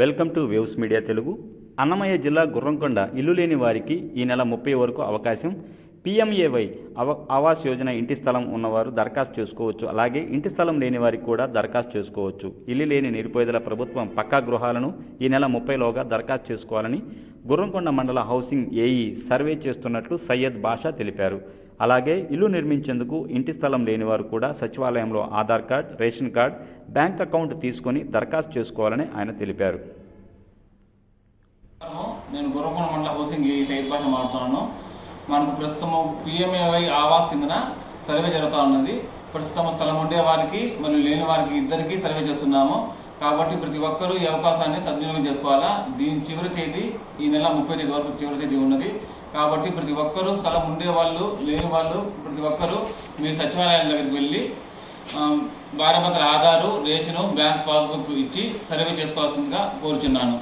Welcome to waves media Telugu. Annamayya జిల్లా గుర్రంకొండ ఇల్లు లేని వారికి ఈ నెల ముప్పై వరకు అవకాశం పీఎంఏవై అవ ఆవాస్ యోజన ఇంటి స్థలం ఉన్నవారు దరఖాస్తు చేసుకోవచ్చు. అలాగే ఇంటి స్థలం లేని వారికి కూడా దరఖాస్తు చేసుకోవచ్చు. ఇల్లు లేని నిరుపేదల ప్రభుత్వం పక్కా గృహాలను ఈ నెల ముప్పైలోగా దరఖాస్తు చేసుకోవాలని గుర్రంకొండ మండల హౌసింగ్ ఏఈ సర్వే చేస్తున్నట్లు సయ్యద్ బాషా తెలిపారు. అలాగే ఇల్లు నిర్మించేందుకు ఇంటి స్థలం లేని వారు కూడా సచివాలయంలో Aadhaar card ration card bank account తీసుకొని దరఖాస్తు చేసుకోవాలని ఆయన తెలిపారు. నేను గుర్రకొండ మండల హౌసింగ్ ఏఈ సయ్యద్ బాషా మాట్లాడుతున్నాను. మనకు ప్రస్తుతం పిఎంఏవై ఆవాస్ కిందన సర్వే జరుగుతూ ఉన్నది. ప్రస్తుతం స్థలం ఉండే వారికి మరియు లేని వారికి ఇద్దరికి సర్వే చేస్తున్నాము. కాబట్టి ప్రతి ఒక్కరూ ఈ అవకాశాన్ని సద్వినియోగం చేసుకోవాలా? దీని చివరి తేదీ ఈ నెల ముప్పై తేదీ వరకు చివరి తేదీ ఉన్నది. కాబట్టి ప్రతి ఒక్కరూ స్థలం ఉండే వాళ్ళు లేని వాళ్ళు ప్రతి ఒక్కరూ మీ సచివాలయాల దగ్గరికి వెళ్ళి ఆ, ఆధారు రేషను బ్యాంక్ పాస్బుక్ ఇచ్చి సర్వే చేసుకోవాల్సిందిగా కోరుచున్నాను.